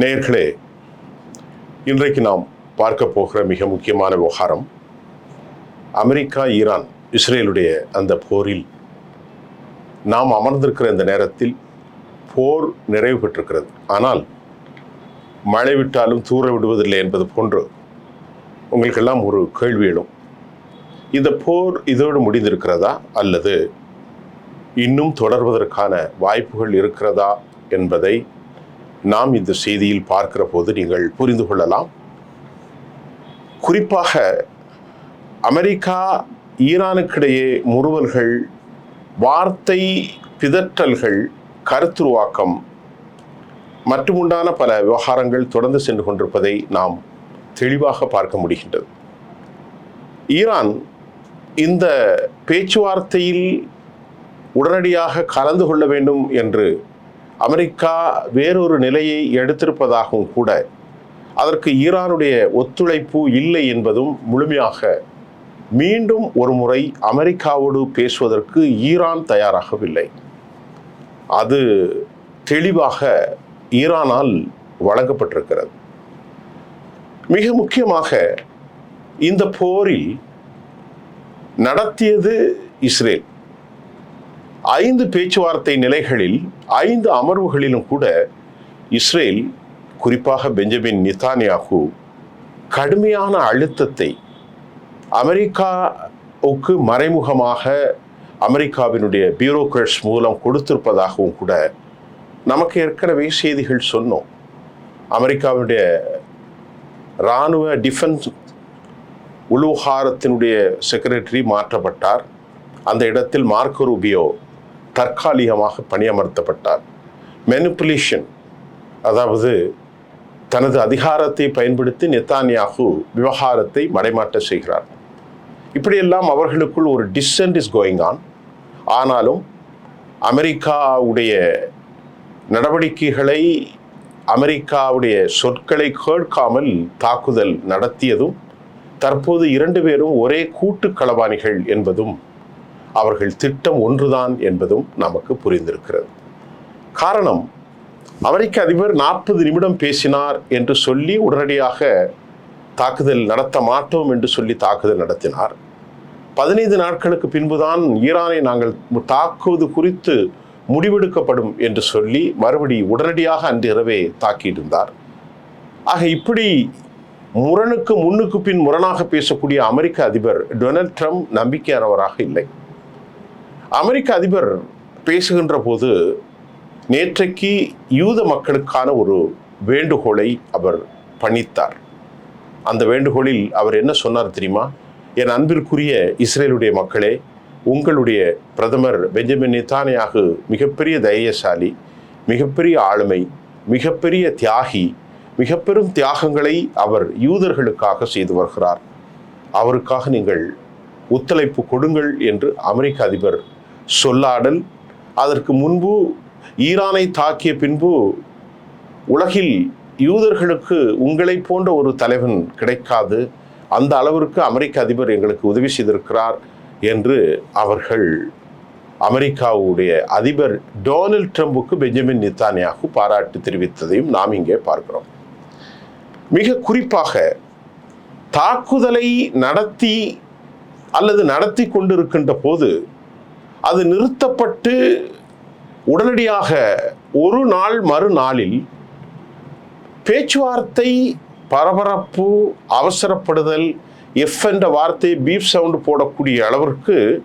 நேயர்களே இன்றைக்கு நாம் பார்க்க போகிற மிக முக்கியமான விவகாரம் அமெரிக்கா ஈரான் இஸ்ரேலுடைய அந்த போரில் நாம் அமர்ந்திருக்கிற இந்த நேரத்தில் போர் நிறைவு பெற்றிருக்கிறது. ஆனால் மழை விட்டாலும் தூர விடுவதில்லை என்பது போன்று உங்களுக்கெல்லாம் ஒரு கேள்வி எழும். இந்த போர் இதோடு முடிந்திருக்கிறதா? அல்லது இன்னும் தொடர்வதற்கான வாய்ப்புகள் இருக்கிறதா? என்பதை நாம் இந்த செய்தியில் பார்க்கிற போது நீங்கள் புரிந்து கொள்ளலாம். குறிப்பாக அமெரிக்கா ஈரானுக்கிடையே முறுவல்கள் வார்த்தை பிதற்றல்கள் கருத்துருவாக்கம் மற்றுமுண்டான பல விவகாரங்கள் தொடர்ந்து சென்று கொண்டிருப்பதை நாம் தெளிவாக பார்க்க முடிகின்றது. ஈரான் இந்த பேச்சுவார்த்தையில் உடனடியாக கலந்து கொள்ள வேண்டும் என்று அமெரிக்கா வேறொரு நிலையை எடுத்திருப்பதாகவும் கூட அதற்கு ஈரானுடைய ஒத்துழைப்பு இல்லை என்பதும் முழுமையாக மீண்டும் ஒரு முறை அமெரிக்காவோடு பேசுவதற்கு ஈரான் தயாராகவில்லை. அது தெளிவாக ஈரானால் வழங்கப்பட்டிருக்கிறது. மிக முக்கியமாக இந்த போரில் நடத்தியது இஸ்ரேல். ஐந்து பேச்சுவார்த்தை நிலைகளில் ஐந்து அமர்வுகளிலும் கூட இஸ்ரேல் குறிப்பாக பெஞ்சமின் நிதானியாகு கடுமையான அழுத்தத்தை அமெரிக்காவுக்கு மறைமுகமாக அமெரிக்காவினுடைய பியூரோக்ரட்ஸ் மூலம் கொடுத்திருப்பதாகவும் கூட நமக்கு ஏற்கனவே செய்திகள் சொன்னோம். அமெரிக்காவினுடைய இராணுவ டிஃபென்ஸ் உலோகாரத்தினுடைய செக்ரட்டரி மாற்றப்பட்டார். அந்த இடத்தில் மார்க்கோ ரூபியோ தற்காலிகமாக பணியமர்த்தப்பட்டார். மெனிப்புலேஷன் அதாவது தனது அதிகாரத்தை பயன்படுத்தி நெத்தானியாகு விவகாரத்தை மடைமாட்ட செய்கிறார். இப்படியெல்லாம் அவர்களுக்குள் ஒரு டிசன்ட் இஸ் கோயிங் ஆன் ஆனாலும் அமெரிக்காவுடைய நடவடிக்கைகளை அமெரிக்காவுடைய சொற்களை கேட்காமல் தாக்குதல் நடத்தியதும் தற்போது இரண்டு பேரும் ஒரே கூட்டு களவாணிகள் என்பதும் அவர்கள் திட்டம் ஒன்றுதான் என்பதும் நமக்கு புரிந்திருக்கிறது. காரணம் அமெரிக்க அதிபர் நாற்பது நிமிடம் பேசினார் என்று சொல்லி உடனடியாக தாக்குதல் நடத்த மாட்டோம் என்று சொல்லி தாக்குதல் நடத்தினார். பதினைந்து நாட்களுக்கு பின்புதான் ஈரானை நாங்கள் தாக்குவது குறித்து முடிவெடுக்கப்படும் என்று சொல்லி மறுபடி உடனடியாக அன்றிரவே தாக்கியிருந்தார். ஆக இப்படி முரணுக்கு முன்னுக்கு பின் முரணாக பேசக்கூடிய அமெரிக்க அதிபர் டொனால்ட் ட்ரம்ப் நம்பிக்கையானவராக இல்லை. அமெரிக்க அதிபர் பேசுகின்ற போது நேற்றைக்கு யூத மக்களுக்கான ஒரு வேண்டுகோளை அவர் பணித்தார். அந்த வேண்டுகோளில் அவர் என்ன சொன்னார் தெரியுமா? என் அன்பிற்குரிய இஸ்ரேலுடைய மக்களே உங்களுடைய பிரதமர் பெஞ்சமின் நித்தானியாக மிகப்பெரிய தைரியசாலி மிகப்பெரிய ஆளுமை மிகப்பெரிய தியாகி மிக பெரும் தியாகங்களை அவர் யூதர்களுக்காக செய்து வருகிறார். அவருக்காக நீங்கள் ஒத்துழைப்பு கொடுங்கள் என்று அமெரிக்க அதிபர் சொல்லாடல் அதற்கு முன்பு ஈரானை தாக்கிய பின்பு உலகில் யூதர்களுக்கு உங்களை போன்ற ஒரு தலைவன் கிடைக்காது. அந்த அளவிற்கு அமெரிக்க அதிபர் எங்களுக்கு உதவி செய்திருக்கிறார் என்று அவர்கள் அமெரிக்காவுடைய அதிபர் டொனால்ட் ட்ரம்புக்கு பெஞ்சமின் நித்தானியாகு பாராட்டு தெரிவித்ததையும் நாம் இங்கே பார்க்கிறோம். மிக குறிப்பாக தாக்குதலை நடத்தி அல்லது நடத்தி கொண்டிருக்கின்ற போது அது நிறுத்தப்பட்டு உடனடியாக ஒரு நாள் மறுநாளில் பேச்சுவார்த்தை பரபரப்பு அவசரப்படுதல் எஃப் என்ற வார்த்தை பீப் சவுண்டு போடக்கூடிய அளவிற்கு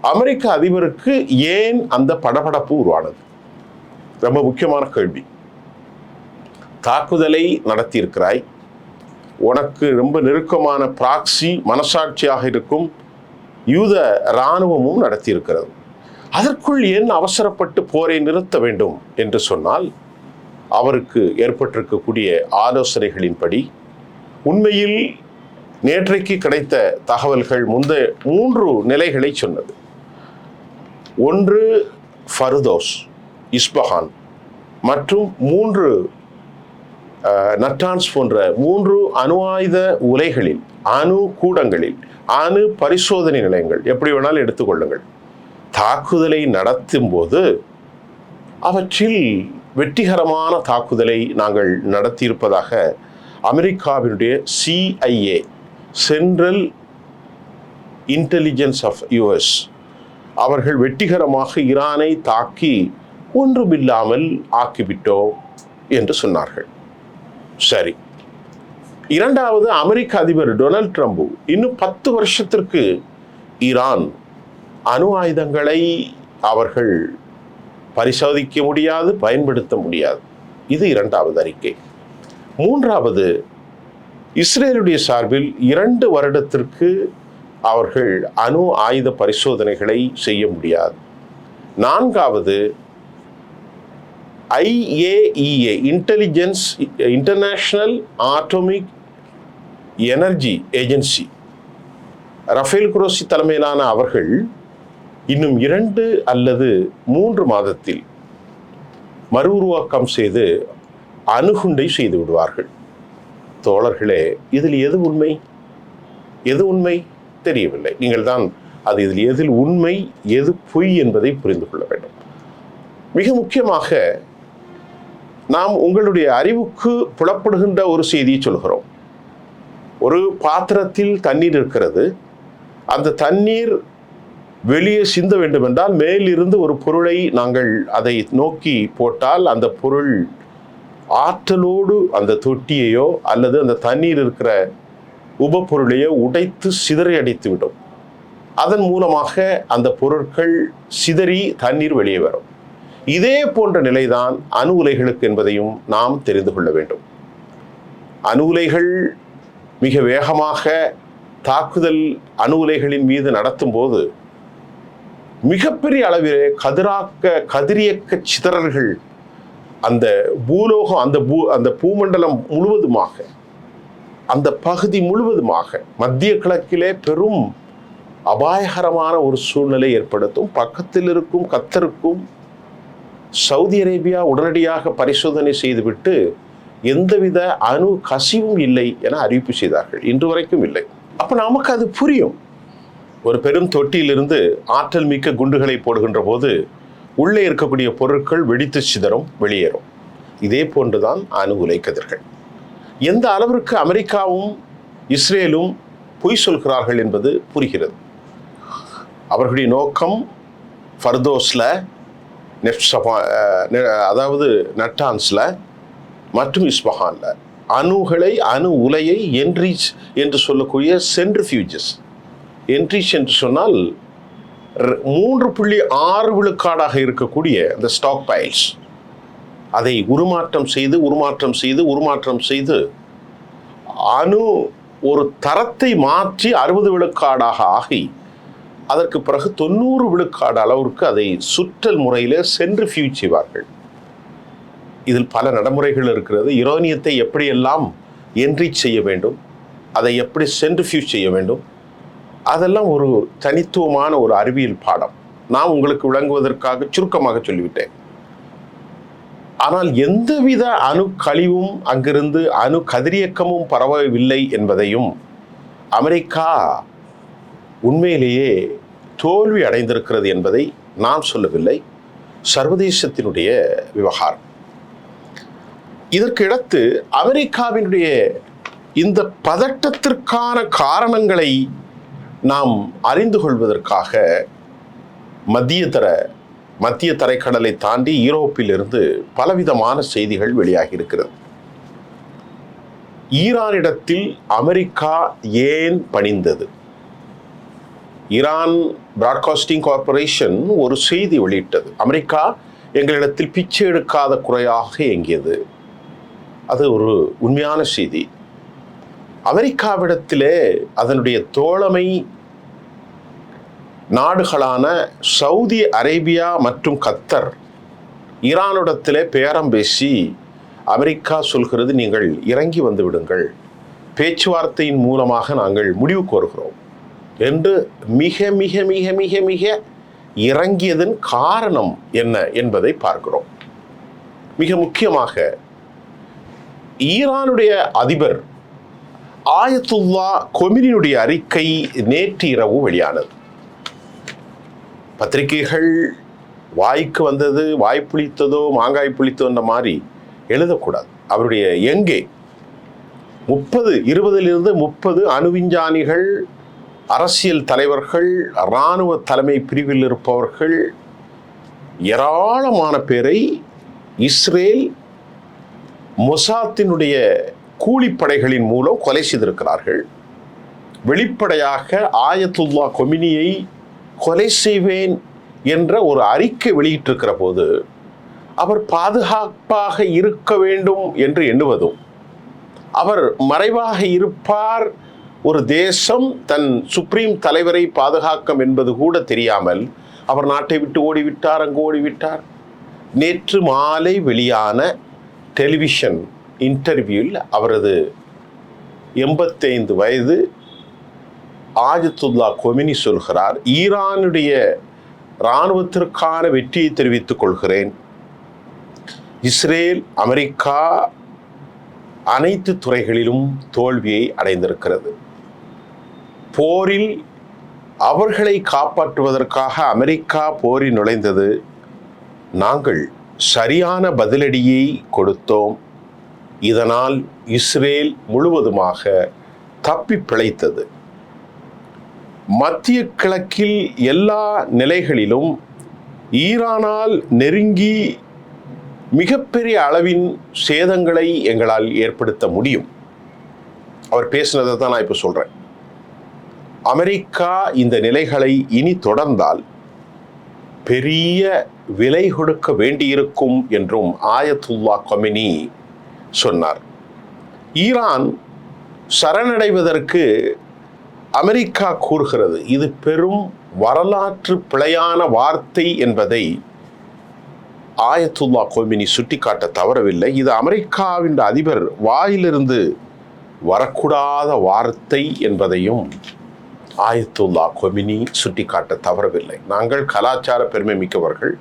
அமெரிக்க அதிபருக்கு ஏன் அந்த படபடப்பு உருவானது? ரொம்ப முக்கியமான கேள்வி. தாக்குதலை நடத்தியிருக்கிறாய். உனக்கு ரொம்ப நெருக்கமான பிராக்சி மனசாட்சியாக இருக்கும். யூத இராணுவமும் நடத்தியிருக்கிறது. அதற்குள் ஏன் அவசரப்பட்டு போரை நிறுத்த வேண்டும் என்று சொன்னால் அவருக்கு ஏற்பட்டிருக்கக்கூடிய ஆலோசனைகளின்படி உண்மையில் நேற்றைக்கு கிடைத்த தகவல்கள் முந்த மூன்று நிலைகளை சொன்னது. ஒன்று ஃபருதோஸ் இஸ்பஹான் மற்றும் மூன்று நட்டான்ஸ் போன்ற மூன்று அணு ஆயுத உலைகளில் அணு கூடங்களில் அணு பரிசோதனை நிலையங்கள் எப்படி வேணாலும் எடுத்துக்கொள்ளுங்கள். தாக்குதலை நடத்தும் போது அவற்றில் வெற்றிகரமான தாக்குதலை நாங்கள் நடத்தியிருப்பதாக அமெரிக்காவினுடைய CIA central intelligence of US அவர்கள் வெற்றிகரமாக ஈரானை தாக்கி ஒன்றுமில்லாமல் ஆக்கிவிட்டோம் என்று சொன்னார்கள். சரி. இரண்டாவது அமெரிக்க அதிபர் டொனால்ட் ட்ரம்ப் இன்னும் பத்து வருஷத்திற்கு ஈரான் அணு ஆயுதங்களை அவர்கள் பரிசோதிக்க முடியாது பயன்படுத்த முடியாது. இது இரண்டாவது அறிக்கை. மூன்றாவது இஸ்ரேலுடைய சார்பில் இரண்டு வருடத்திற்கு அவர்கள் அணு ஆயுத பரிசோதனைகளை செய்ய முடியாது. நான்காவது IAEA intelligence international atomic energy agency Rafael Grossi தலைமையிலான அவர்கள் இன்னும் இரண்டு அல்லது மூன்று மாதத்தில் மறு உருவாக்கம் செய்து அணுகுண்டை செய்து விடுவார்கள். தோழர்களே இதில் எது உண்மை? எது உண்மை? தெரியவில்லை. நீங்கள் தான் அது இதில் எதில் உண்மை எது பொய் என்பதை புரிந்து கொள்ள வேண்டும். மிக முக்கியமாக நாம் உங்களுடைய அறிவுக்கு புலப்படுகின்ற ஒரு செய்தியை சொல்கிறோம். ஒரு பாத்திரத்தில் தண்ணீர் இருக்கிறது. அந்த தண்ணீர் வெளியே சிந்த வேண்டும் என்றால் மேலிருந்து ஒரு பொருளை நாங்கள் அதை நோக்கி போட்டால் அந்த பொருள் ஆற்றலோடு அந்த தொட்டியையோ அல்லது அந்த தண்ணீர் இருக்கிற உபப்பொருளையோ உடைத்து சிதறி அடித்து விடும் அதன் மூலமாக அந்த பொருட்கள் சிதறி தண்ணீர் வெளியே வரும். இதே போன்ற நிலைதான் அணு உலைகளுக்கு என்பதையும் நாம் தெரிந்து கொள்ள வேண்டும். அணு உலைகள் மிக வேகமாக தாக்குதல் அணு உலைகளின் மீது நடத்தும் போது மிகப்பெரிய அளவிலே கதிராக்க கதிரியக்க சிதறல்கள் அந்த பூலோகம் அந்த பூ அந்த பூமண்டலம் முழுவதுமாக அந்த பகுதி முழுவதுமாக மத்திய கிழக்கிலே பெரும் அபாயகரமான ஒரு சூழ்நிலை ஏற்படுத்தும். பக்கத்தில் இருக்கும் கத்தருக்கும் சவுதி அரேபியா உடனடியாக பரிசோதனை செய்துவிட்டு எந்தவித அணு கசிவும் இல்லை என அறிவிப்பு செய்தார்கள். இன்று வரைக்கும் இல்லை. அப்போ நமக்கு அது புரியும். ஒரு பெரும் தொட்டியிலிருந்து ஆற்றல் மிக்க குண்டுகளை போடுகின்ற போது உள்ளே இருக்கக்கூடிய பொருட்கள் வெடித்து சிதறும் வெளியேறும். இதே போன்றுதான் அணு உலை கதிர்கள் எந்த அளவிற்கு அமெரிக்காவும் இஸ்ரேலும் பொய் சொல்கிறார்கள் என்பது புரிகிறது. அவர்களுடைய நோக்கம் ஃபர்தோஸில் நெப்சபா அதாவது நட்டான்ஸில் மற்றும் இஸ்பஹானில் அணுகளை அணு உலையை என்ரீச் என்று சொல்லக்கூடிய சென்ட்ரிஃபியூஜஸ். என்ட்ரீச் என்று சொன்னால் மூன்று புள்ளி ஆறு விழுக்காடாக இருக்கக்கூடிய இந்த ஸ்டாக் பைல்ஸ் அதை உருமாற்றம் செய்து உருமாற்றம் செய்து உருமாற்றம் செய்து அணு ஒரு தரத்தை மாற்றி அறுபது விழுக்காடாக ஆகி அதற்கு பிறகு தொண்ணூறு விழுக்காடு அளவிற்கு அதை சுற்றல் முறையில் சென்ட்ரிஃபியூஜ் செய்வார்கள். இதில் பல நடைமுறைகள் இருக்கிறது. யுரேனியத்தை எப்படியெல்லாம் என்ரீச் செய்ய வேண்டும் அதை எப்படி சென்ட்ரிஃபியூஜ் செய்ய வேண்டும் அதெல்லாம் ஒரு தனித்துவமான ஒரு அறிவியல் பாடம். நான் உங்களுக்கு விளங்குவதற்காக சுருக்கமாக சொல்லிவிட்டேன். ஆனால் எந்தவித அணு கழிவும் அங்கிருந்து அணு கதிரியக்கமும் பரவவில்லை என்பதையும் அமெரிக்கா உண்மையிலேயே தோல்வி அடைந்திருக்கிறது என்பதை நான் சொல்லவில்லை. சர்வதேசத்தினுடைய விவகாரம். இதற்கிடத்து அமெரிக்காவினுடைய இந்த பதட்டத்திற்கான காரணங்களை நாம் அறிந்து கொள்வதற்காக மத்திய தர மத்திய தரைக்கடலை தாண்டி ஈரோப்பிலிருந்து பலவிதமான செய்திகள் வெளியாகி இருக்கிறது ஈரானிடத்தில் அமெரிக்கா ஏன் பணிந்தது? ஈரான் பிராட்காஸ்டிங் கார்ப்பரேஷன் ஒரு செய்தி வெளியிட்டது. அமெரிக்கா எங்களிடத்தில் பிச்சை எடுக்காத குறையாக இயங்கியது. அது ஒரு உண்மையான செய்தி. அமெரிக்காவிடத்திலே அதனுடைய தோழமை நாடுகளான சவுதி அரேபியா மற்றும் கத்தர் ஈரானிடத்திலே பேரம் பேசி அமெரிக்கா சொல்கிறது நீங்கள் இறங்கி வந்து விடுங்கள். பேச்சுவார்த்தையின் மூலமாக நாங்கள் முடிவு கோருகிறோம். என்று மிக மிக மிக மிக மிக இறங்கியதன் காரணம் என்ன என்பதை பார்க்கிறோம். மிக முக்கியமாக ஈரானுடைய அதிபர் ஆயத்துல்லா கொமினியுடைய அறிக்கை நேற்று இரவு வெளியானது. பத்திரிகைகள் வாய்க்கு வந்தது வாய் புளித்ததோ மாங்காய் புளித்தோன்ற மாதிரி எழுதக்கூடாது. அவருடைய எங்கே? முப்பது இருபதிலிருந்து முப்பது அணுவிஞ்ஞானிகள் அரசியல் தலைவர்கள் இராணுவ தலைமை பிரிவில் இருப்பவர்கள் ஏராளமான பேரை இஸ்ரேல் மொசாத்தினுடைய கூலிப்படைகளின் மூலம் கொலை செய்திருக்கிறார்கள். வெளிப்படையாக ஆயத்துல்லா கொமினியை கொலை செய்வேன் என்ற ஒரு அறிக்கை வெளியிட்டிருக்கிற போது அவர் பாதுகாப்பாக இருக்க வேண்டும் என்று எண்ணுவதும் அவர் மறைவாக இருப்பார் ஒரு தேசம் தன் சுப்ரீம் தலைவரை பாதுகாக்கும் என்பது கூட தெரியாமல் அவர் நாட்டை விட்டு ஓடிவிட்டார் அங்கு ஓடிவிட்டார். நேற்று மாலை வெளியான டெலிவிஷன் இன்டர்வியூவில் அவரது எண்பத்தைந்து வயது ஆஜத்துல்லா கொமினி சொல்கிறார் ஈரானுடைய இராணுவத்திற்கான வெற்றியை தெரிவித்துக் கொள்கிறேன். இஸ்ரேல் அமெரிக்கா அனைத்து துறைகளிலும் தோல்வியை அடைந்திருக்கிறது. போரில் அவர்களை காப்பாற்றுவதற்காக அமெரிக்கா போரில் நுழைந்தது நாங்கள் சரியான பதிலடியை கொடுத்தோம். இதனால் இஸ்ரேல் முழுவதுமாக தப்பி பிழைத்தது. மத்திய கிழக்கில் எல்லா நிலைகளிலும் ஈரானால் நெருங்கி மிகப்பெரிய அளவின் சேதங்களை எங்களால் ஏற்படுத்த முடியும். அவர் பேசினதை தான் நான் இப்போ சொல்கிறேன் அமெரிக்கா இந்த நிலைகளை இனி தொடர்ந்தால் பெரிய விலை கொடுக்க வேண்டியிருக்கும் என்றும் ஆயத்துல்லா கொமினி சொன்னார். ஈரான் சரணடைவதற்கு அமெரிக்கா கூறுகிறது இது பெரும் வரலாற்று பிழையான வார்த்தை என்பதை ஆயத்துல்லா கோமினி சுட்டிக்காட்ட தவறவில்லை. இது அமெரிக்காவின் அதிபர் வாயிலிருந்து வரக்கூடாத வார்த்தை என்பதையும் ஆயத்துல்லா கொமினி சுட்டிக்காட்ட தவறவில்லை. நாங்கள் கலாச்சார பெருமை மிக்கவர்கள்.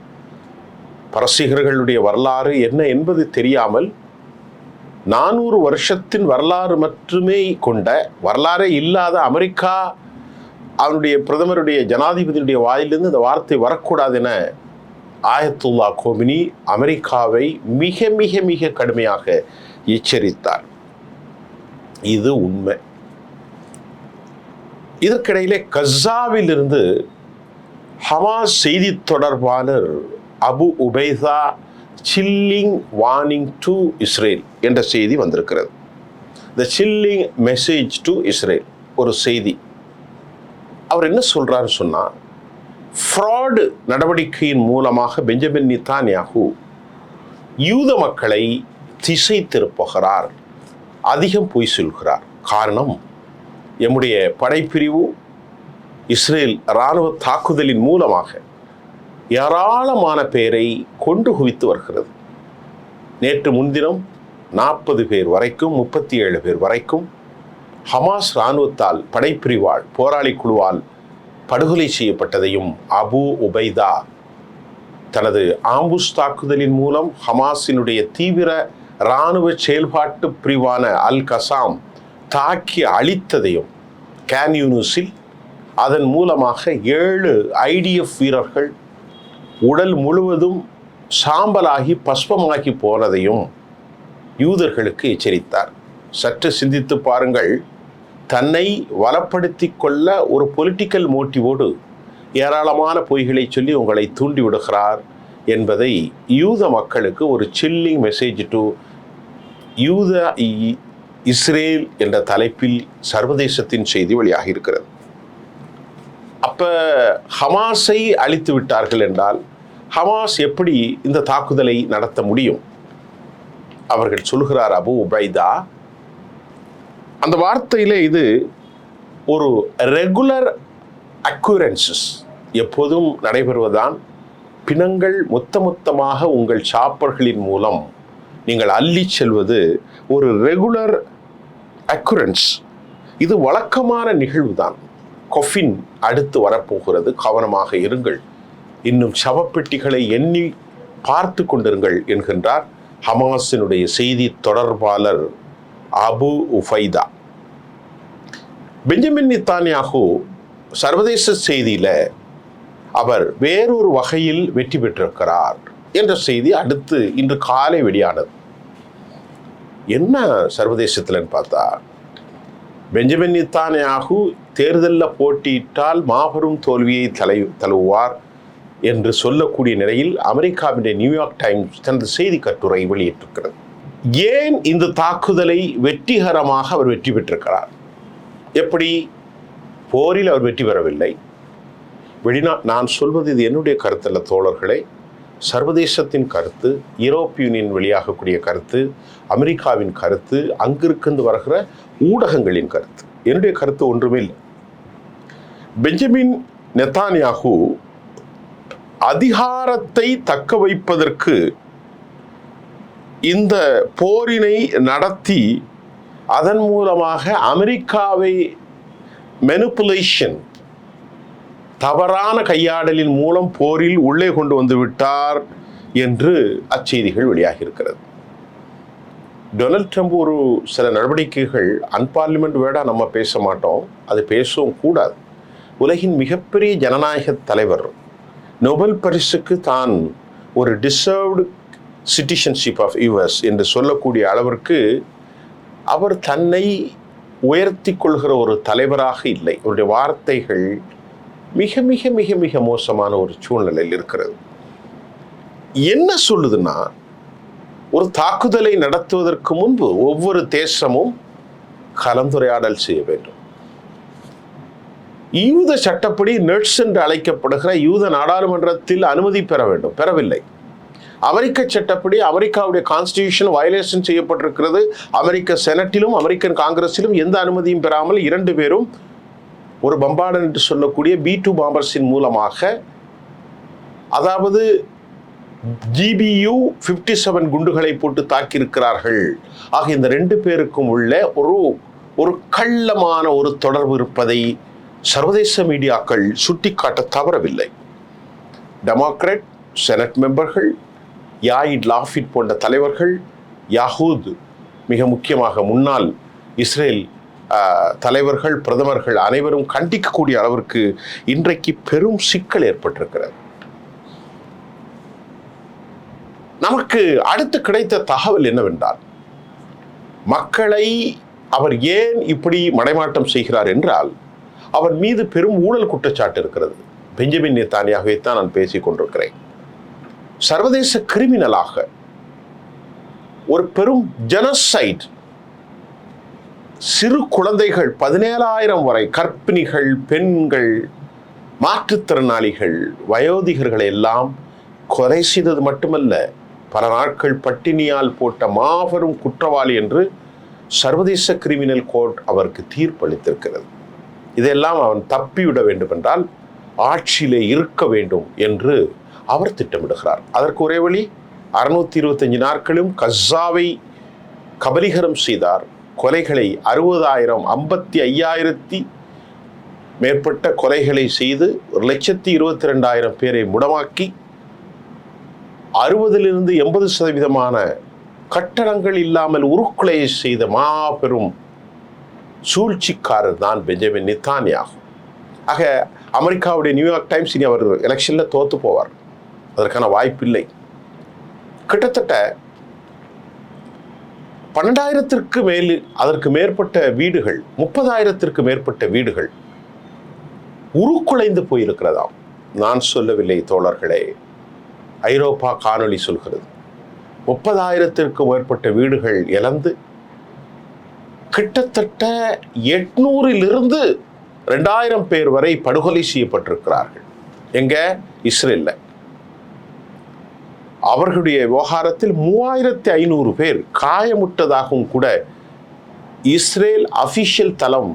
பரசிகர்களுடைய வரலாறு என்ன என்பது தெரியாமல் நானூறு வருஷத்தின் வரலாறு மட்டுமே கொண்ட வரலாறே இல்லாத அமெரிக்கா அவனுடைய பிரதமருடைய ஜனாதிபதியுடைய வாயிலிருந்து இந்த வார்த்தை வரக்கூடாது என ஆயத்துல்லா கோமினி அமெரிக்காவை மிக மிக மிக கடுமையாக எச்சரித்தார். இது உண்மை. இதற்கிடையிலே கஸாவிலிருந்து ஹமாஸ் செய்தி தொடர்பாளர் Abu Obaida chilling warning to Israel என்ற செய்தி வந்திருக்கிறது. The chilling message to Israel ஒரு செய்தி. அவர் என்ன சொல்றாரு சொன்னால் ஃப்ராடு நடவடிக்கையின் மூலமாக பெஞ்சமின் நித்தான்யாகு யூத மக்களை திசை திருப்புகிறார் அதிகம் பொய் சொல்கிறார். காரணம் எம்முடைய படைப்பிரிவு இஸ்ரேல் இராணுவ தாக்குதலின் மூலமாக ஏராளமான பேரை கொண்டு குவித்து வருகிறது. நேற்று முன்தினம் நாற்பது பேர் வரைக்கும் முப்பத்தி ஏழு பேர் வரைக்கும் ஹமாஸ் இராணுவத்தால் படைப்பிரிவால் போராளி குழுவால் படுகொலை செய்யப்பட்டதையும் அபு உபைதா தனது ஆம்புஷ் தாக்குதலின் மூலம் ஹமாஸினுடைய தீவிர இராணுவ செயல்பாட்டு பிரிவான அல் கசாம் தாக்கி அழித்ததையும் கேன்யூனஸில் அதன் மூலமாக ஏழு ஐடிஎஃப் வீரர்கள் உடல் முழுவதும் சாம்பலாகி பஸ்பமாகி போனதையும் யூதர்களுக்கு எச்சரித்தார். சற்று சிந்தித்து பாருங்கள். தன்னை வளப்படுத்தி கொள்ள ஒரு பொலிட்டிக்கல் மோட்டிவோடு ஏராளமான பொய்களை சொல்லி உங்களை தூண்டிவிடுகிறார் என்பதை யூத மக்களுக்கு ஒரு சில்லிங் மெசேஜ் டு யூத இ- இஸ்ரேல் என்ற தலைப்பில் சர்வதேசத்தின் செய்தி வெளியாகி இருக்கிறது அப்ப ஹமாஸை அழித்து விட்டார்கள் என்றால் ஹமாஸ் எப்படி இந்த தாக்குதலை நடத்த முடியும்? அவர்கள் சொல்கிறார் அபு உபைதா அந்த வார்த்தையில் இது ஒரு ரெகுலர் அக்யூரன்சஸ். எப்போதும் நடைபெறுவதான் பிணங்கள் மொத்த மொத்தமாக உங்கள் சாப்பர்களின் மூலம். நீங்கள் அள்ளி செல்வது ஒரு ரெகுலர் அக்குரன்ஸ் இது வழக்கமான நிகழ்வு தான் கொஃபின் அடுத்து வரப்போகிறது. கவனமாக இருங்கள். இன்னும் சவப்பெட்டிகளை எண்ணி பார்த்து கொண்டிருங்கள் என்கின்றார் ஹமாஸினுடைய செய்தி தொடர்பாளர் அபு உஃபைதா. பெஞ்சமின் நித்தானியாகு சர்வதேச செய்தியில் அவர் வேறொரு வகையில் வெற்றி பெற்றிருக்கிறார். என்ற செய்தி அடுத்து இன்று காலை வெளியானது. என்ன சர்வதேசத்தில்னு பார்த்தா பெஞ்சமின் நித்தானியாகு தேர்தலில் போட்டியிட்டால் மாபெரும் தோல்வியை தலை தழுவுவார் என்று சொல்லக்கூடிய நிலையில் அமெரிக்காவின் நியூயார்க் டைம்ஸ் தனது செய்தி கட்டுரை வெளியிட்டிருக்கிறது. ஏன் இந்த தாக்குதலை வெற்றிகரமாக அவர் வெற்றி பெற்றிருக்கிறார்? எப்படி? போரில் அவர் வெற்றி பெறவில்லை. வெளிநா நான் சொல்வது இது என்னுடைய கருத்தல்ல தோழர்களே. சர்வதேசத்தின் கருத்து யூரோப் யூனியன் வெளியாகக்கூடிய கருத்து அமெரிக்காவின் கருத்து அங்கிருந்து வருகிற ஊடகங்களின் கருத்து. என்னுடைய கருத்து ஒன்றுமே இல்லை. பெஞ்சமின் நெத்தானியாகு அதிகாரத்தை தக்க வைப்பதற்கு இந்த போரினை நடத்தி அதன் மூலமாக அமெரிக்காவை மெனுப்புலேஷன் தவறான கையாடலின் மூலம் போரில் உள்ளே கொண்டு வந்து விட்டார் என்று அச்செய்திகள் வெளியாகி இருக்கிறது டொனால்ட் ட்ரம்ப் ஒரு சில நடவடிக்கைகள் அன்பார்லிமெண்ட் வேடா நம்ம பேச மாட்டோம் அது பேசவும் கூடாது. உலகின் மிகப்பெரிய ஜனநாயக தலைவர் நோபல் பரிசுக்கு தான் ஒரு டிசர்வ்டு சிட்டிசன்ஷிப் ஆஃப் யூஎஸ் என்று சொல்லக்கூடிய அளவிற்கு அவர் தன்னை உயர்த்தி கொள்கிற ஒரு தலைவராக இல்லை. அவருடைய வார்த்தைகள் மிக மிக மிக மிக மோசமான ஒரு சூழ்நிலையில் இருக்கிறது. என்ன சொல்லுதுன்னா ஒரு தாக்குதலை நடத்துவதற்கு முன்பு ஒவ்வொரு தேசமும் கலந்துரையாடல் செய்ய வேண்டும். யூத சட்டப்படி நெட்ஸ் என்று அழைக்கப்படுகிற யூத நாடாளுமன்றத்தில் அனுமதி பெற வேண்டும் பெறவில்லை. அமெரிக்க சட்டப்படி அமெரிக்காவுடைய கான்ஸ்டியூஷன் வயலேஷன் செய்யப்பட்டிருக்கிறது. அமெரிக்க செனட்டிலும் அமெரிக்கன் காங்கிரஸிலும் எந்த அனுமதியும் பெறாமல் இரண்டு பேரும் ஒரு பம்பாடன் என்று சொல்லக்கூடிய பி டூ பாம்பர்ஸின் மூலமாக அதாவது ஜிபியு ஃபிஃப்டி செவன் குண்டுகளை போட்டு தாக்கியிருக்கிறார்கள். ஆக இந்த ரெண்டு பேருக்கும் உள்ள ஒரு ஒரு கள்ளமான ஒரு தொடர்பு இருப்பதை சர்வதேச மீடியாக்கள் சுட்டிக்காட்ட தவறவில்லை. டெமோக்ராட் செனட் மெம்பர்கள் யாயிட் லாஃபிட் போன்ற தலைவர்கள் யாஹூத் மிக முக்கியமாக முன்னாள் இஸ்ரேல் தலைவர்கள் பிரதமர்கள் அனைவரும் கண்டிக்கக்கூடிய அளவிற்கு இன்றைக்கு பெரும் சிக்கல் ஏற்பட்டிருக்கிறது. நமக்கு அடுத்து கிடைத்த தகவல் என்னவென்றால் மக்களை அவர் ஏன் இப்படி மடைமாட்டம் செய்கிறார் என்றால் அவர் மீது பெரும் ஊழல் குற்றச்சாட்டு இருக்கிறது. பெஞ்சமின் நேத்தானியாகவே தான் நான் பேசிக் கொண்டிருக்கிறேன். சர்வதேச கிரிமினலாக ஒரு பெரும் ஜெனசைட் சிறு குழந்தைகள் பதினேழாயிரம் வரை கர்ப்பிணிகள் பெண்கள் மாற்றுத்திறனாளிகள் வயோதிகர்களை எல்லாம் கொலை செய்தது மட்டுமல்ல பல நாட்கள் பட்டினியால் போட்ட மாபெரும் குற்றவாளி என்று சர்வதேச கிரிமினல் கோர்ட் அவருக்கு தீர்ப்பளித்திருக்கிறது. இதெல்லாம் அவன் தப்பிவிட வேண்டும் என்றால் ஆட்சியிலே இருக்க வேண்டும் என்று அவர் திட்டமிடுகிறார். அதற்கு ஒரே வழி அறுநூத்தி இருபத்தஞ்சு நாட்களும் கஸ்ஸாவை கபலீகரம் செய்தார். கொலைகளை அறுபதாயிரம் ஐம்பத்தி ஐயாயிரத்தி மேற்பட்ட கொலைகளை செய்து ஒரு லட்சத்தி இருபத்தி ரெண்டாயிரம் பேரை முடமாக்கி அறுபதிலிருந்து எண்பது சதவீதமான கட்டடங்கள் இல்லாமல் உருக்குலையை செய்த மாபெரும் சூழ்ச்சிக்காரர் தான் பெஞ்சமின் நித்தானியாகும் ஆக அமெரிக்காவுடைய நியூயார்க் டைம்ஸ் இனி அவர் எலெக்ஷனில் தோற்று போவார். அதற்கான வாய்ப்பில்லை. கிட்டத்தட்ட பன்னெண்டாயிரத்திற்கு மேல் அதற்கு மேற்பட்ட வீடுகள் முப்பதாயிரத்திற்கு மேற்பட்ட வீடுகள் உருக்குலைந்து போயிருக்கிறதாம். நான் சொல்லவில்லை தோழர்களே ஐரோப்பா காணொளி சொல்கிறது. முப்பதாயிரத்திற்கு மேற்பட்ட வீடுகள் இழந்து கிட்டத்தட்ட எட்நூறிலிருந்து ரெண்டாயிரம் பேர் வரை படுகொலை செய்யப்பட்டிருக்கிறார்கள். எங்க? இஸ்ரேல்ல. அவர்களுடைய விவகாரத்தில் மூவாயிரத்தி ஐநூறு பேர் காயமுட்டதாகவும் கூட இஸ்ரேல் அபிஷியல் தளம்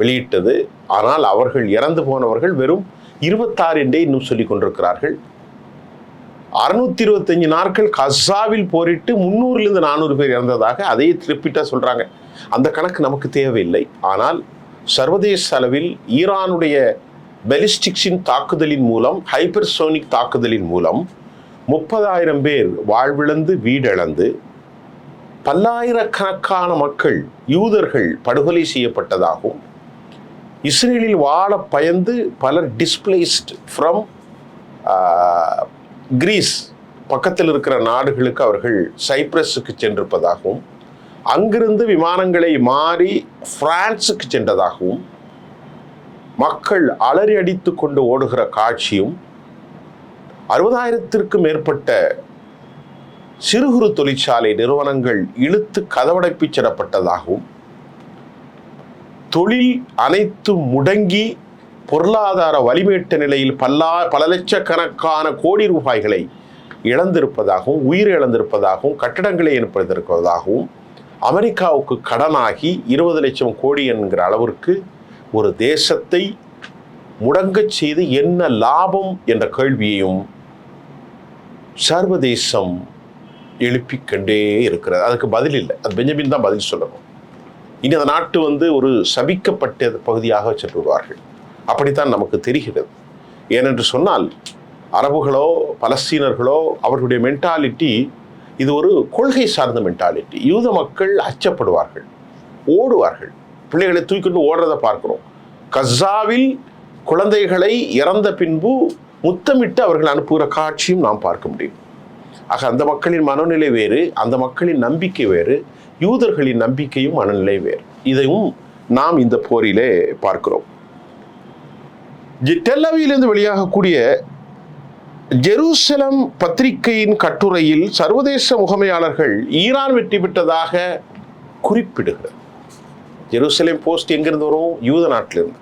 வெளியிட்டது. ஆனால் அவர்கள் இறந்து போனவர்கள் வெறும் இருபத்தாறு என்றே இன்னும் சொல்லிக் கொண்டிருக்கிறார்கள். அறுநூத்தி இருபத்தஞ்சு நாட்கள் கசாவில் போரிட்டு முந்நூறுலேருந்து நானூறு பேர் இறந்ததாக அதையே திருப்பிட்டா சொல்றாங்க. அந்த கணக்கு நமக்கு தேவையில்லை. ஆனால் சர்வதேச அளவில் ஈரானுடைய பெலிஸ்டிக்ஸின் தாக்குதலின் மூலம் ஹைப்பர்சோனிக் தாக்குதலின் மூலம் முப்பதாயிரம் பேர் வாழ்விழந்து வீடிழந்து பல்லாயிரக்கணக்கான மக்கள் யூதர்கள் படுகொலை செய்யப்பட்டதாகவும் இஸ்ரேலில் வாழ பயந்து பலர் டிஸ்பிளேஸ்ட் ஃப்ரம் கிரீஸ் பக்கத்தில் இருக்கிற நாடுகளுக்கு அவர்கள் சைப்ரஸுக்கு சென்றிருப்பதாகவும் அங்கிருந்து விமானங்களை மாறி பிரான்ஸுக்கு சென்றதாகவும் மக்கள் அலறி அடித்து கொண்டு ஓடுகிற காட்சியும் அறுபதாயிரத்திற்கும் மேற்பட்ட சிறு குறு தொழிற்சாலை நிறுவனங்கள் இழுத்து கதவடைப்பிச் செல்லப்பட்டதாகவும் தொழில் அனைத்தும் முடங்கி பொருளாதார வலிமேட்ட நிலையில் பல்லா பல லட்சக்கணக்கான கோடி ரூபாய்களை இழந்திருப்பதாகவும் உயிர் இழந்திருப்பதாகவும் கட்டடங்களை ஏற்படுத்தியிருப்பதாகவும் அமெரிக்காவுக்கு கடனாகி இருபது லட்சம் கோடி என்கிற அளவிற்கு ஒரு தேசத்தை முடங்கச் செய்து என்ன லாபம் என்ற கேள்வியையும் சர்வதேசம் எழுப்பிக்கொண்டே இருக்கிறது. அதுக்கு பதில் இல்லை. அது பெஞ்சமின் தான் பதில் சொல்லணும். இனி அந்த நாட்டு வந்து ஒரு சபிக்கப்பட்ட பகுதியாக சென்று வருவார்கள் அப்படித்தான் நமக்கு தெரிகிறது. ஏனென்று சொன்னால் அரபுகளோ பலஸ்தீனர்களோ அவர்களுடைய மென்டாலிட்டி இது ஒரு கொள்கை சார்ந்த மென்டாலிட்டி யூத மக்கள் அச்சப்படுவார்கள் ஓடுவார்கள். பிள்ளைகளை தூக்கிட்டு ஓடுறதை பார்க்குறோம். கஸாவில் குழந்தைகளை இறந்த பின்பு முத்தமிட்டு அவர்கள் அனுப்புகிற காட்சியும் நாம் பார்க்க முடியும். ஆக அந்த மக்களின் மனநிலை வேறு அந்த மக்களின் நம்பிக்கை வேறு யூதர்களின் நம்பிக்கையும் மனநிலை வேறு. இதையும் நாம் இந்த போரிலே பார்க்கிறோம். ஜெ- டெல்லவியிலிருந்து வெளியாகக்கூடிய ஜெருசலம் பத்திரிகையின் கட்டுரையில் சர்வதேச முகமையாளர்கள் ஈரான் வெற்றி பெற்றதாக குறிப்பிடுகிறார் ஜெருசலேம் போஸ்ட் எங்கிருந்து வரும்? யூத நாட்டிலிருந்து.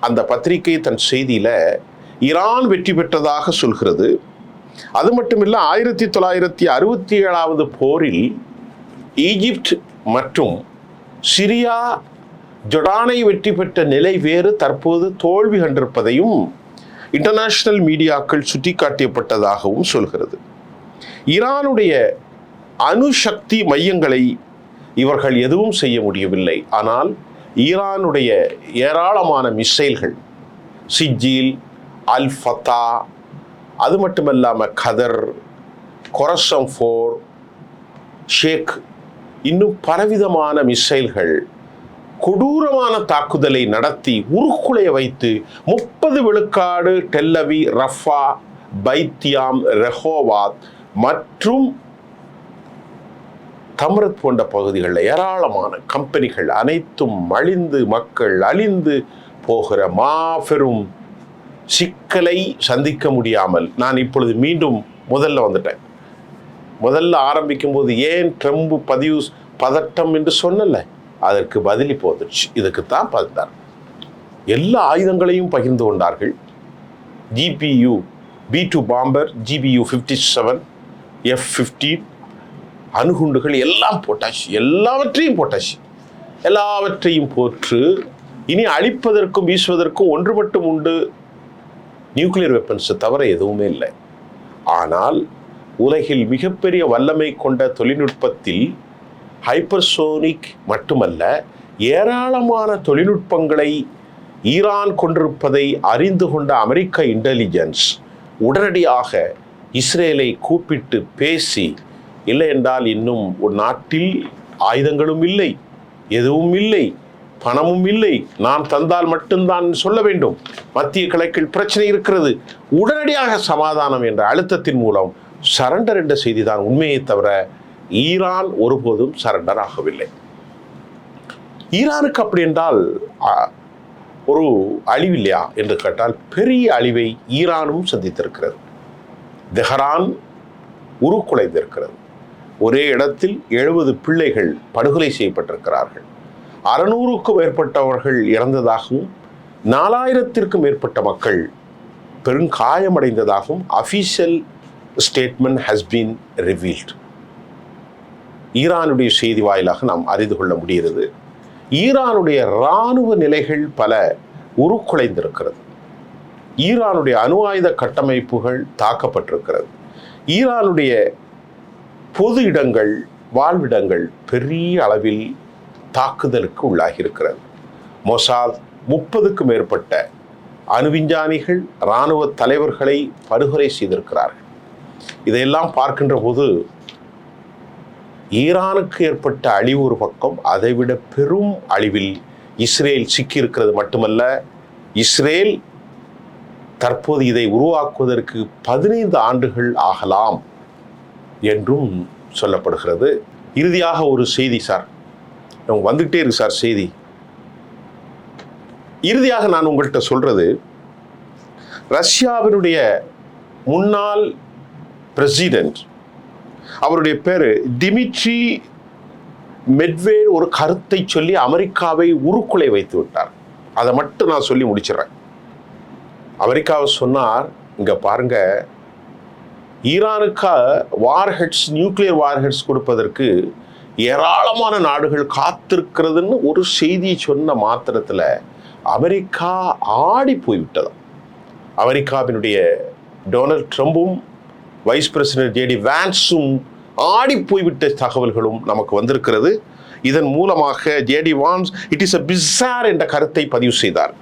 அந்த பத்திரிகை தன் செய்தியில் ஈரான் வெற்றி பெற்றதாக சொல்கிறது. அது மட்டுமில்ல ஆயிரத்தி தொள்ளாயிரத்தி அறுபத்தி ஏழாவது போரில் ஈஜிப்ட் மற்றும் சிரியா ஜொடானை வெற்றி பெற்ற நிலை வேறு தற்போது தோல்வி கண்டிருப்பதையும் இன்டர்நேஷனல் மீடியாக்கள் சுட்டிக்காட்டியப்பட்டதாகவும் சொல்கிறது. ஈரானுடைய அணுசக்தி மையங்களை இவர்கள் எதுவும் செய்ய முடியவில்லை. ஆனால் ஈரானுடைய ஏராளமான மிசைல்கள் சிஜில் அல் ஃபத்தா அது மட்டுமல்லாமல் கதர் கொரசம் ஃபோர் ஷேக் இன்னும் பலவிதமான மிசைல்கள் கொடூரமான தாக்குதலை நடத்தி உருக்குலைய வைத்து முப்பது விழுக்காடு டெல்லவி ரஃபா பைத்தியாம் ரெஹோவாத் மற்றும் தம்ரத் போன்ற பகுதிகளில் ஏராளமான கம்பெனிகள் அனைத்தும் அழிந்து மக்கள் அழிந்து போகிற மாபெரும் சிக்கலை சந்திக்க முடியாமல் நான் இப்பொழுது மீண்டும் முதல்ல வந்துட்டேன். முதல்ல ஆரம்பிக்கும் போது ஏன் ட்ரம்ப் பதிவு பதட்டம் என்று சொன்னல அதற்கு பதில் இப்போ வந்துடுச்சு இதுக்கு தான் பதினார் எல்லா ஆயுதங்களையும் பகிர்ந்து கொண்டார்கள். GBU B two bomber GBU fifty seven F fifteen அணுகுண்டுகள் எல்லாம் போட்டாச்சு. எல்லாவற்றையும் போட்டாச்சு. எல்லாவற்றையும் போற்று இனி அழிப்பதற்கும் வீசுவதற்கும் ஒன்று மட்டும் உண்டு. நியூக்ளியர் வெப்பன்ஸை தவிர எதுவுமே இல்லை. ஆனால் உலகில் மிகப்பெரிய வல்லமை கொண்ட தொழில்நுட்பத்தில் ஹைப்பர்சோனிக் மட்டுமல்ல ஏராளமான தொழில்நுட்பங்களை ஈரான் கொண்டிருப்பதை அறிந்து கொண்ட அமெரிக்க இன்டெலிஜென்ஸ் உடனடியாக இஸ்ரேலை கூப்பிட்டு பேசி இல்லை என்றால் இன்னும் ஒரு நாட்டில் ஆயுதங்களும் இல்லை எதுவும் இல்லை. பணமும் இல்லை. நான் தந்தால் மட்டும்தான் சொல்ல வேண்டும். மத்திய கிழக்கில் பிரச்சனை இருக்கிறது. உடனடியாக சமாதானம் என்ற அழுத்தத்தின் மூலம் சரண்டர் என்ற செய்திதான் உண்மையை தவிர ஈரான் ஒருபோதும் சரண்டர் ஆகவில்லை. ஈரானுக்கு அப்படி என்றால் ஒரு அழிவில்லையா என்று கேட்டால் பெரிய அழிவை ஈரானும் சந்தித்திருக்கிறது. தெஹரான் உருக்குலைந்திருக்கிறது. ஒரே இடத்தில் எழுபது பிள்ளைகள் படுகொலை செய்யப்பட்டிருக்கிறார்கள். அறநூறுக்கும் மேற்பட்டவர்கள் இறந்ததாகவும் நாலாயிரத்திற்கும் மேற்பட்ட மக்கள் பெருங்காயமடைந்ததாகவும் official statement has been revealed ஈரானுடைய செய்தி வாயிலாக நாம் அறிந்து கொள்ள முடிகிறது. ஈரானுடைய இராணுவ நிலைகள் பல உருக்குலைந்திருக்கிறது. ஈரானுடைய அணு ஆயுத கட்டமைப்புகள் தாக்கப்பட்டிருக்கிறது. ஈரானுடைய பொது இடங்கள் வாழ்விடங்கள் பெரிய அளவில் தாக்குதலுக்கு உள்ளாகியிருக்கிறது. மொசாத் முப்பதுக்கும் மேற்பட்ட அணுவிஞ்ஞானிகள் இராணுவ தலைவர்களை படுகொலை செய்திருக்கிறார்கள். இதையெல்லாம் பார்க்கின்ற போது ஈரானுக்கு ஏற்பட்ட அழிவு ஒரு பக்கம் அதைவிட பெரும் அழிவில் இஸ்ரேல் சிக்கியிருக்கிறது மட்டுமல்ல இஸ்ரேல் தற்போது இதை உருவாக்குவதற்கு பதினைந்து ஆண்டுகள் ஆகலாம் என்றும் சொல்லப்படுகிறது. இறுதியாக ஒரு செய்தி சார். நமக்கு வந்துகிட்டே இருக்கு சார் செய்தி. இறுதியாக நான் உங்கள்கிட்ட சொல்றது ரஷ்யாவினுடைய முன்னாள் பிரசிடென்ட் அவருடைய பேர் டிமிட்ரி மெட்வேர் ஒரு கருத்தை சொல்லி அமெரிக்காவை உருக்குலை வைத்து விட்டார். அதை மட்டும் நான் சொல்லி முடிச்சிடுறேன். அமெரிக்காவை சொன்னார் இங்கே பாருங்க ஈரானுக்கு வார்ஹெட்ஸ் நியூக்ளியர் வார்ஹெட்ஸ் கொடுப்பதற்கு ஏராளமான நாடுகள் காத்திருக்கிறதுன்னு ஒரு செய்தியை சொன்ன மாத்திரத்தில் அமெரிக்கா ஆடி போய்விட்டதாம். அமெரிக்காவினுடைய டொனால்ட் ட்ரம்பும் வைஸ் பிரசிடென்ட் ஜேடி வேன்ஸும் ஆடி போய்விட்ட தகவல்களும் நமக்கு வந்திருக்கிறது. இதன் மூலமாக JD Vance it is a bizarre என்ற கருத்தை பதிவு செய்தார்.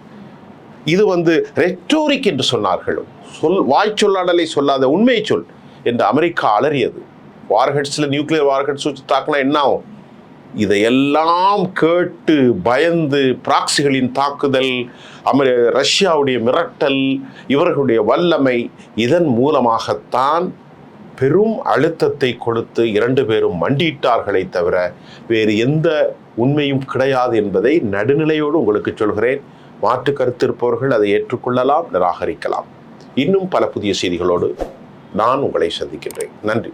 இது வந்து ரெட்டோரிக் என்று சொன்னார்கள். சொல் வாய்ச்சொல்லாடலை சொல்லாத உண்மை சொல் என்று அமெரிக்கா அலறியது. வார்ஹெட்ஸில் நியூக்ளியர் வார்ஹெட்ஸ் வச்சு தாக்கினா என்ன ஆகும் இதையெல்லாம் கேட்டு பயந்து பிராக்சிகளின் தாக்குதல் அமெரி ரஷ்யாவுடைய மிரட்டல் இவர்களுடைய வல்லமை இதன் மூலமாகத்தான் பெரும் அழுத்தத்தை கொடுத்து இரண்டு பேரும் மண்டியிட்டார்களே தவிர வேறு எந்த உண்மையும் கிடையாது என்பதை நடுநிலையோடு உங்களுக்கு சொல்கிறேன். மாற்று கருத்து இருப்பவர்கள் அதை ஏற்றுக்கொள்ளலாம் நிராகரிக்கலாம். இன்னும் பல புதிய செய்திகளோடு நான் உங்களை சந்திக்கின்றேன். நன்றி.